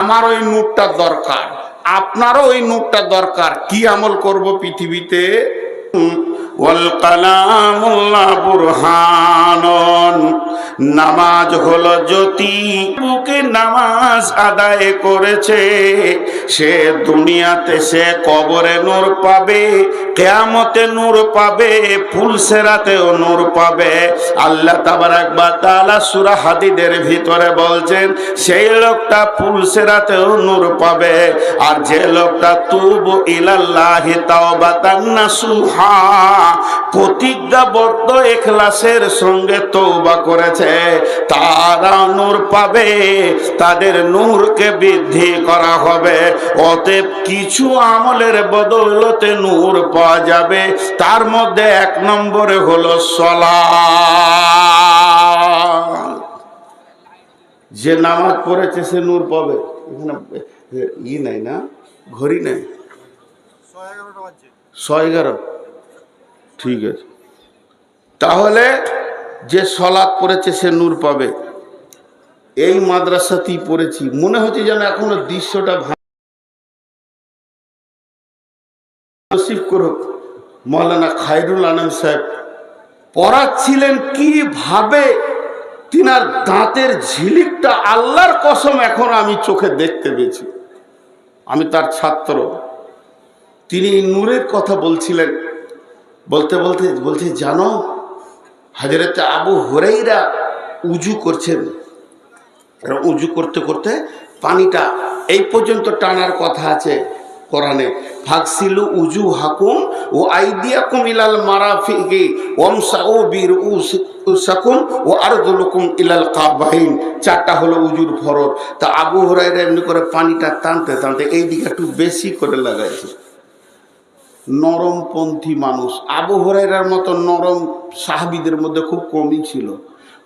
আমার ওই নূরটা দরকার। আপনারও ওই নূরটা দরকার। কি আমল করব পৃথিবীতে? ওয়াল কালামুল্লাহ বুরহানন। নামাজ হলো জ্যোতি বুকে নামাজ আদায় করেছে। সে দুনিয়াতে সে কবরে নূর পাবে, কেয়ামতে নূর পাবে, ফুল ফুলসেরাতেও নূর পাবে। আল্লাহ তাবারাক বা তাআলা সূরা হাদিদের ভিতরে বলছেন, সেই লোকটা ফুল ফুলসেরাতেও নূর পাবে, আর যে লোকটা তুবু ইলাল্লাহি তাওবাতান নাসুহা, প্রতিজ্ঞাবদ্ধ এখলাসের সঙ্গে তৌবা করেছে। তারা নূর পাবে তাদের নূরকে বৃদ্ধি করা হবে। অতএব কিছু আমলের বদৌলতে নূর পাওয়া যাবে। তার মধ্যে এক নম্বরে হলো সলা যে নামাজ পড়েছে সে নূর পাবে। এখানে ই নাই না? ঘড়ি নাই? ছয় এগারো। ঠিক আছে। তাহলে যে সলাৎ পড়েছে সে নূর পাবে। এই মাদ্রাসাতেই পড়েছি। মনে হচ্ছে যেন এখনও দৃশ্যটা নসিব করুক। মৌলানা খায়রুল আলম সাহেব পড়াচ্ছিলেন কীভাবে তিনার দাঁতের ঝিলিকটা আল্লাহর কসম এখন আমি চোখে দেখতে পেয়েছি। আমি তার ছাত্র। তিনি নূরের কথা বলছিলেন। বলতে বলতে, বলছে, জানো হাজরত আবু হরেইরা উজু করছেন। উজু করতে করতে পানিটা এই পর্যন্ত টানার কথা আছে কোরআনে। ফাকসিলু উজু হাকুম ও আইদিয়াকুম ইলাল মারাফিকি ওমসাউ বির উসাকুম ও আর আরদুলুকুম ইলাল কাবাইন। চারটা হলো উজুর ফরজ তা আবু হরাইরা এমনি করে পানিটা টানতে টানতে এই দিকে একটু বেশি করে লাগাইছে। নরমপন্থী মানুষ। আবু হরাইরার মতো নরম সাহাবিদের মধ্যে খুব কমই ছিল।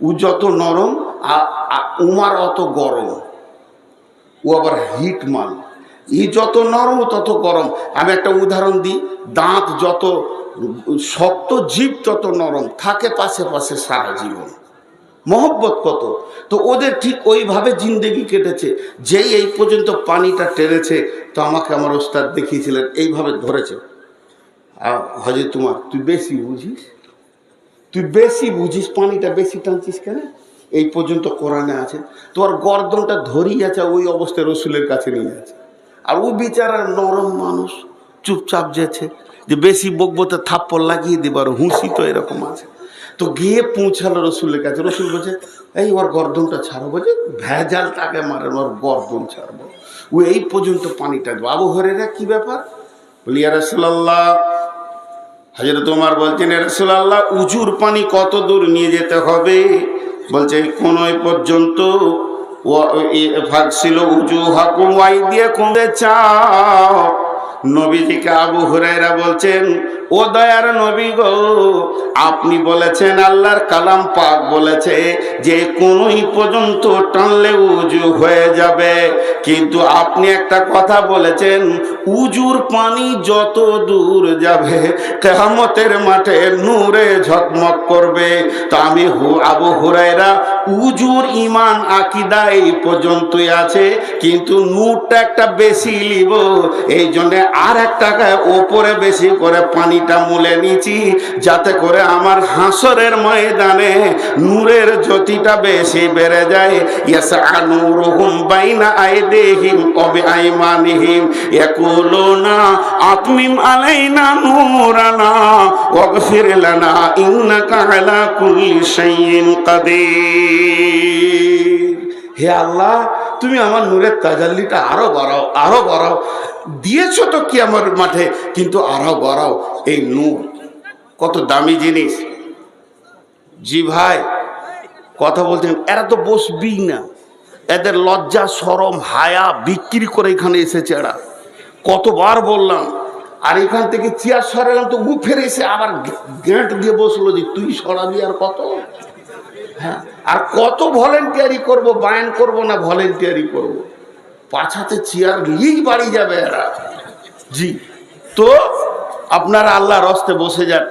ও যত নরম উমার অত গরম। ও আবার হিট মাল ই যত নরম, তত গরম। আমি একটা উদাহরণ দিই, দাঁত যত শক্ত, জীব তত নরম। থাকে পাশে পাশে সারা জীবন। মহব্বত কত? তো ওদের ঠিক ওইভাবে জিন্দেগি কেটেছে। যেই এই পর্যন্ত পানিটা টেনেছে, তো আমাকে আমার ওস্তাদ দেখিয়েছিলেন, এইভাবে ধরেছে। হজে তোমার, তুই বেশি বুঝিস? তুই বেশি বুঝিস, পানিটা বেশি টানছিস কেন? এই পর্যন্ত কোরআনে আছে তোমার গর্দনটা ধরেই আছে, ওই অবস্থায় রসুলের কাছে নিয়ে আছে। আর ও বিচারা নরম মানুষ, চুপচাপ যেছে, যে বেশি বকবো তো থাপ্পড় লাগিয়ে দেবার হুঁসি তো এরকম আছে। তো গিয়ে পৌঁছালো রসুলের কাছে, রসুল বলছে, এই ওর গর্দনটা ছাড়ো। বলছে ভেজাল তাকে মারে, ওর গর্দন ছাড়বো। ও এই পর্যন্ত পানিটা বাবু হরেরা কি ব্যাপার? বলি আর রসুল্লাহ হাজর তোমার বলছেন রসুল্লাহ উজুর পানি কত দূর নিয়ে যেতে হবে? বলছে কোন পর্যন্ত ছিল উজু হাকুম ওয়াই দিয়ে কমে চাও। নবীজিকে আবু হুরাইরা বলছেন, ও দয়ার নবী গো, আপনি বলেছেন আল্লাহর কালাম পাক বলেছে যে কোনই পর্যন্ত টানলে উজু হয়ে যাবে। কিন্তু আপনি একটা কথা বলেছেন, উজুর পানি যত দূর যাবে কেহামতের মাঠে নূরে ঝকমক করবে। তো আমি আবু হুরাইরা উজুর ইমান আকিদা এই পর্যন্তই আছে, কিন্তু নূরটা একটা বেশি লিব, এই জন্যে আর এক টাকায় ওপরে বেশি করে পানিটা মুলে নিছি যাতে করে আমার হাসরের ময়দানে নূরের জ্যোতিটা বেশি বেড়ে যায়। ইয়াসা নূরুহুম বাইনা আইদিহিম ওয়া বিআইমানিহিম, ইয়াকুলুনা আতমিম আলাইনা নূরানা, ওয়াগফির লানা ইন্নাকা আলা কুল্লি শাইইন কাদির। হে আল্লাহ, তুমি আমার নূরের তাজাল্লিটা আরও বাড়াও আরও বাড়াও। দিয়েছ তো কি আমার মাঠে? কিন্তু আরও বাড়াও, এই নূর। কত দামি জিনিস। জি ভাই, কথা বলছেন এরা তো বসবি না। এদের লজ্জা, সরম, হায়া বিক্রি করে এখানে এসেছে এরা। কতবার বললাম, আর এখান থেকে চেয়ার সরালাম তো উফের এসে আবার গেঁট দিয়ে বসল যে, তুই সরাবি আর কত? হ্যাঁ। আর কত ভলেন্টিয়ারি করব, বায়ন করব না ভলেন্টিয়ারি করব? পাছাতে চেয়ার নিয়েই বাড়ি যাবে এরা। জি। তো আপনারা আল্লাহর রস্তে বসে যান।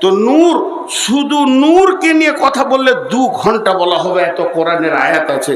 তো নূর, শুধু নূরকে নিয়ে কথা বললে দু ঘণ্টা বলা হবে, এত কোরআনের আয়াত আছে।